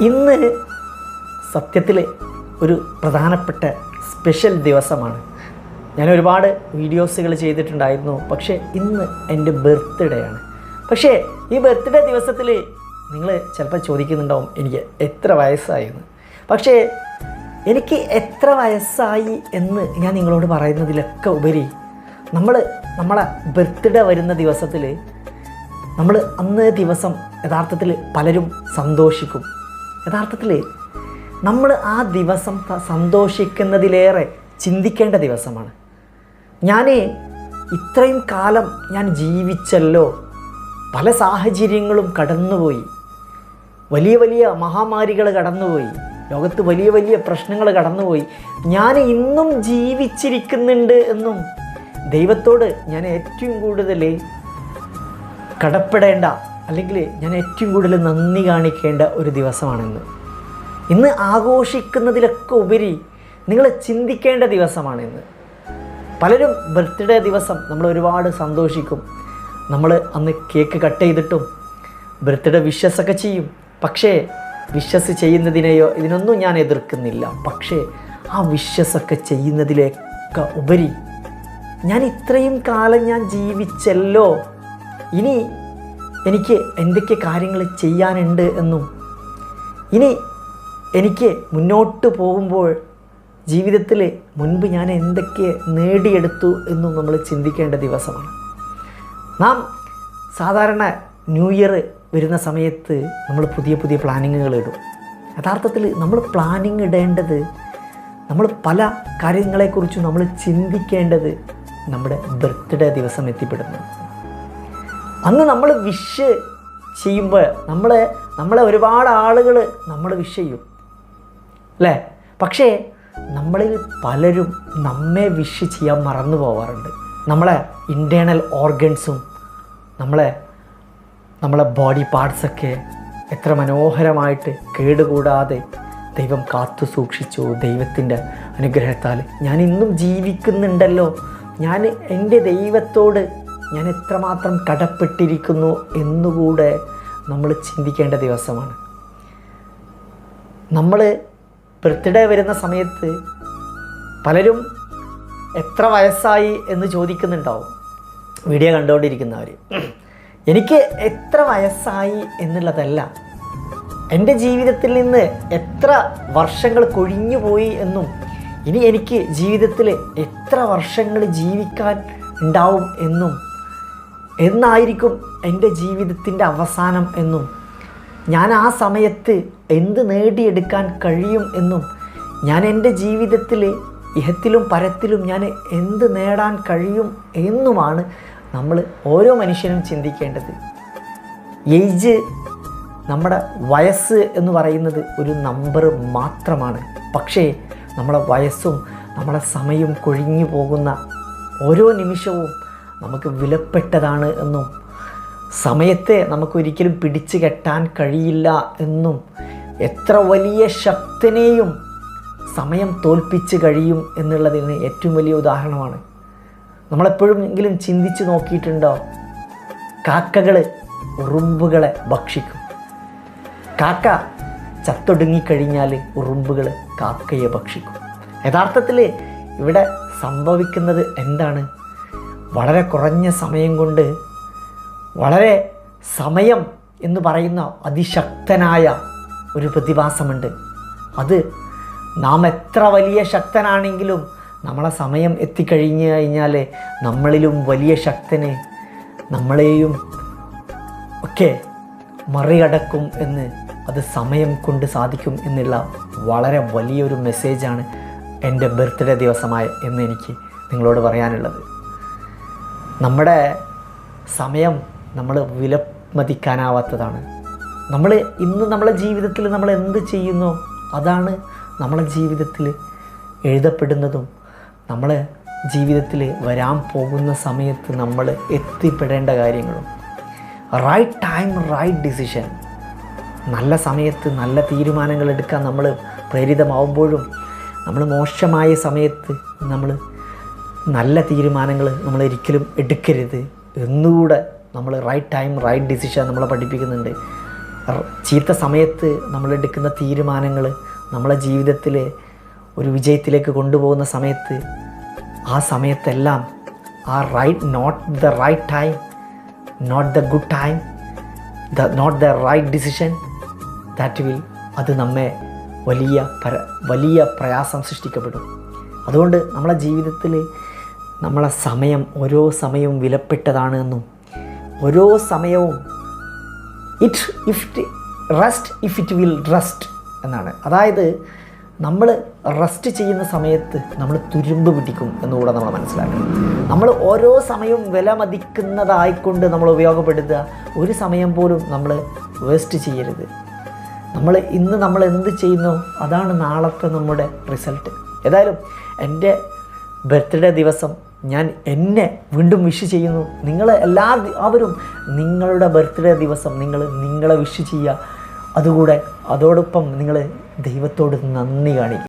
ഇന്ന് സത്യത്തിൽ ഒരു പ്രധാനപ്പെട്ട സ്പെഷ്യൽ ദിവസമാണ്. ഞാൻ ഒരുപാട് വീഡിയോസുകൾ ചെയ്തിട്ടുണ്ടായിരുന്നു. പക്ഷേ ഇന്ന് എന്റെ ബർത്ത്ഡേ ആണ്. പക്ഷേ ഈ ബർത്ത്ഡേ ദിവസത്തിൽ നിങ്ങൾ ചിലപ്പോൾ ചോദിക്കുന്നുണ്ടാവും എനിക്ക് എത്ര വയസ്സായെന്ന്. പക്ഷേ എനിക്ക് എത്ര വയസ്സായി എന്ന് ഞാൻ നിങ്ങളോട് പറയുന്നതിലൊക്കെ ഉപരി നമ്മൾ നമ്മളെ ബർത്ത്ഡേ വരുന്ന ദിവസത്തിൽ നമ്മൾ അന്നേ ദിവസം യഥാർത്ഥത്തിൽ പലരും സന്തോഷിക്കും. യഥാർത്ഥത്തിൽ നമ്മൾ ആ ദിവസം സന്തോഷിക്കുന്നതിലേറെ ചിന്തിക്കേണ്ട ദിവസമാണ്. ഞാൻ ഇത്രയും കാലം ഞാൻ ജീവിച്ചല്ലോ. പല സാഹചര്യങ്ങളും കടന്നുപോയി. വലിയ വലിയ മഹാമാരികൾ കടന്നുപോയി. ലോകത്ത് വലിയ വലിയ പ്രശ്നങ്ങൾ കടന്നുപോയി. ഞാൻ ഇന്നും ജീവിച്ചിരിക്കുന്നുണ്ട് എന്നും ദൈവത്തോട് ഞാൻ ഏറ്റവും കൂടുതൽ കടപ്പെടേണ്ട അല്ലെങ്കിൽ ഞാൻ ഏറ്റവും കൂടുതൽ നന്ദി കാണിക്കേണ്ട ഒരു ദിവസമാണെന്ന്. ഇന്ന് ആഘോഷിക്കുന്നതിലൊക്കെ ഉപരി നിങ്ങൾ ചിന്തിക്കേണ്ട ദിവസമാണ് ഇന്ന് പലരും ബർത്ത്ഡേ ദിവസം നമ്മൾ ഒരുപാട് സന്തോഷിക്കും. നമ്മൾ അന്ന് കേക്ക് കട്ട് ചെയ്തിട്ടും ബർത്ത്ഡേ വിശ്വസൊക്കെ ചെയ്യും. പക്ഷേ വിശ്വസ് ചെയ്യുന്നതിനെയോ ഇതിനൊന്നും ഞാൻ എതിർക്കുന്നില്ല. പക്ഷേ ആ വിശ്വസൊക്കെ ചെയ്യുന്നതിലേക്കെ ഉപരി ഞാൻ ഇത്രയും കാലം ഞാൻ ജീവിച്ചല്ലോ. ഇനി എനിക്ക് എന്തൊക്കെ കാര്യങ്ങൾ ചെയ്യാനുണ്ട് എന്നും. ഇനി എനിക്ക് മുന്നോട്ട് പോകുമ്പോൾ ജീവിതത്തിൽ മുൻപ് ഞാൻ എന്തൊക്കെ നേടിയെടുത്തു എന്നും നമ്മൾ ചിന്തിക്കേണ്ട ദിവസമാണ്. നാം സാധാരണ ന്യൂ ഇയർ വരുന്ന സമയത്ത് നമ്മൾ പുതിയ പുതിയ പ്ലാനിങ്ങുകൾ ഇടും. യഥാർത്ഥത്തിൽ നമ്മൾ പ്ലാനിങ് ഇടേണ്ടത് നമ്മൾ പല കാര്യങ്ങളെക്കുറിച്ചും നമ്മൾ ചിന്തിക്കേണ്ടത് നമ്മുടെ ബർത്ത്ഡേ ദിവസം എത്തിപ്പെടുന്നു. അന്ന് നമ്മൾ വിഷ് ചെയ്യുമ്പോൾ നമ്മളെ നമ്മളെ ഒരുപാട് ആളുകൾ നമ്മൾ വിഷ് ചെയ്യും. അല്ലേ? പക്ഷേ നമ്മളിൽ പലരും നമ്മെ വിഷ് ചെയ്യാൻ മറന്നു പോവാറുണ്ട്. നമ്മളെ ഇന്റേണൽ ഓർഗൻസും നമ്മളെ നമ്മളെ ബോഡി പാർട്സൊക്കെ എത്ര മനോഹരമായിട്ട് കേടുകൂടാതെ ദൈവം കാത്തു സൂക്ഷിച്ചു ദൈവത്തിന്റെ അനുഗ്രഹത്താൽ. ഞാൻ ഇന്നും ജീവിക്കുന്നുണ്ടല്ലോ. ഞാൻ എന്റെ ദൈവത്തോട് ഞാൻ എത്രമാത്രം കടപ്പെട്ടിരിക്കുന്നു എന്നുകൂടെ നമ്മൾ ചിന്തിക്കേണ്ട ദിവസമാണ്. നമ്മൾ ബർത്ത്ഡേ വരുന്ന സമയത്ത് പലരും എത്ര വയസ്സായി എന്ന് ചോദിക്കുന്നുണ്ടാവും. വീഡിയോ കണ്ടുകൊണ്ടിരിക്കുന്നവർ. എനിക്ക് എത്ര വയസ്സായി എന്നുള്ളതല്ല. എന്റെ ജീവിതത്തിൽ നിന്ന് എത്ര വർഷങ്ങൾ കൊഴിഞ്ഞു പോയി എന്നും ഇനി എനിക്ക് ജീവിതത്തിൽ എത്ര വർഷങ്ങൾ ജീവിക്കാൻ ഉണ്ടാവും എന്നും എന്നായിരിക്കും എന്റെ ജീവിതത്തിന്റെ അവസാനം എന്നും? ഞാൻ ആ സമയത്ത് എന്ത് നേടിയെടുക്കാൻ കഴിയും എന്നും? ഞാൻ എന്റെ ജീവിതത്തിൽ ഇഹത്തിലും പരത്തിലും ഞാൻ എന്ത് നേടാൻ കഴിയും എന്നുമാണ് നമ്മൾ ഓരോ മനുഷ്യനും ചിന്തിക്കേണ്ടത്. ഏജ് നമ്മുടെ വയസ്സ് എന്ന് പറയുന്നത് ഒരു നമ്പർ മാത്രമാണ്. പക്ഷേ നമ്മുടെ വയസ്സും നമ്മുടെ സമയം കൊഴിഞ്ഞു പോകുന്ന ഓരോ നിമിഷവും നമുക്ക് വിലപ്പെട്ടതാണ് എന്നും സമയത്തെ നമുക്കൊരിക്കലും പിടിച്ചു കെട്ടാൻ കഴിയില്ല എന്നും എത്ര വലിയ ശക്തനെയും സമയം തോൽപ്പിച്ച് കഴിയും എന്നുള്ളതിന് ഏറ്റവും വലിയ ഉദാഹരണമാണ്. നമ്മളെപ്പോഴുമെങ്കിലും ചിന്തിച്ച് നോക്കിയിട്ടുണ്ടോ? കാക്കകൾ ഉറുമ്പുകളെ ഭക്ഷിക്കും. കാക്ക ചത്തൊടുങ്ങിക്കഴിഞ്ഞാൽ ഉറുമ്പുകൾ കാക്കയെ ഭക്ഷിക്കും. യഥാർത്ഥത്തിൽ ഇവിടെ സംഭവിക്കുന്നത് എന്താണ്? വളരെ കുറഞ്ഞ സമയം കൊണ്ട് വളരെ സമയം എന്ന് പറയുന്ന അതിശക്തനായ ഒരു പ്രതിഭാസമുണ്ട്. അത് നാം എത്ര വലിയ ശക്തനാണെങ്കിലും നമ്മളെ സമയം എത്തിക്കഴിഞ്ഞു കഴിഞ്ഞാൽ നമ്മളിലും വലിയ ശക്തന് നമ്മളെയും ഒക്കെ മറികടക്കും എന്ന് അത് സമയം കൊണ്ട് സാധിക്കും എന്നുള്ള വളരെ വലിയൊരു മെസ്സേജാണ് എന്റെ ബർത്ത്ഡേ ദിവസമായ എന്ന് എനിക്ക് നിങ്ങളോട് പറയാനുള്ളത്. നമ്മുടെ സമയം നമ്മൾ വിലമതിക്കാനാവാത്തതാണ്. നമ്മൾ ഇന്ന് നമ്മളെ ജീവിതത്തിൽ നമ്മൾ എന്ത് ചെയ്യുന്നു? അതാണ് നമ്മളെ ജീവിതത്തിൽ എഴുതപ്പെടുന്നതും നമ്മളെ ജീവിതത്തിൽ വരാൻ പോകുന്ന സമയത്ത് നമ്മൾ എത്തിപ്പെടേണ്ട കാര്യങ്ങളും. റൈറ്റ് ടൈം റൈറ്റ് ഡിസിഷൻ നല്ല സമയത്ത് നല്ല തീരുമാനങ്ങൾ എടുക്കാൻ നമ്മൾ പ്രേരിതമാവുമ്പോഴും നമ്മൾ മോശമായ സമയത്ത് നമ്മൾ നല്ല തീരുമാനങ്ങൾ നമ്മൾ ഒരിക്കലും എടുക്കരുത്. എന്നുകൂടെ നമ്മൾ റൈറ്റ് ടൈം റൈറ്റ് ഡിസിഷൻ നമ്മളെ പഠിപ്പിക്കുന്നുണ്ട്. ചീത്ത സമയത്ത് നമ്മൾ എടുക്കുന്ന തീരുമാനങ്ങൾ നമ്മളെ ജീവിതത്തിൽ ഒരു വിജയത്തിലേക്ക് കൊണ്ടുപോകുന്ന സമയത്ത് ആ സമയത്തെല്ലാം ആ right not the right time not the good time the not the right decision that will അത് നമ്മെ വലിയ പര വലിയ പ്രയാസം സൃഷ്ടിക്കപ്പെടും. അതുകൊണ്ട് നമ്മളെ ജീവിതത്തിൽ നമ്മളെ സമയം ഓരോ സമയവും വിലപ്പെട്ടതാണ് എന്നും ഓരോ സമയവും it if it rest if it will rest എന്നാണ്. അതായത് നമ്മൾ റെസ്റ്റ് ചെയ്യുന്ന സമയത്ത് നമ്മൾ തുരുമ്പ് പിടിക്കും എന്നുകൂടെ നമ്മൾ മനസ്സിലാക്കണം. നമ്മൾ ഓരോ സമയവും വില മതിക്കുന്നതായിക്കൊണ്ട് നമ്മൾ ഉപയോഗപ്പെടുത്തുക. ഒരു സമയം പോലും നമ്മൾ വേസ്റ്റ് ചെയ്യരുത്. നമ്മൾ ഇന്ന് നമ്മൾ എന്ത് ചെയ്യുന്നു? അതാണ് നാളത്തെ നമ്മുടെ റിസൾട്ട് ഏതായാലും എന്റെ ബർത്ത്ഡേ ദിവസം ഞാൻ എന്നെ വീണ്ടും വിഷ് ചെയ്യുന്നു. നിങ്ങൾ എല്ലാ അവരും നിങ്ങളുടെ ബർത്ത്ഡേ ദിവസം നിങ്ങൾ നിങ്ങളെ വിഷ് ചെയ്യുക. അതുകൂടെ അതോടൊപ്പം നിങ്ങൾ ദൈവത്തോട് നന്ദി കാണിക്കുക.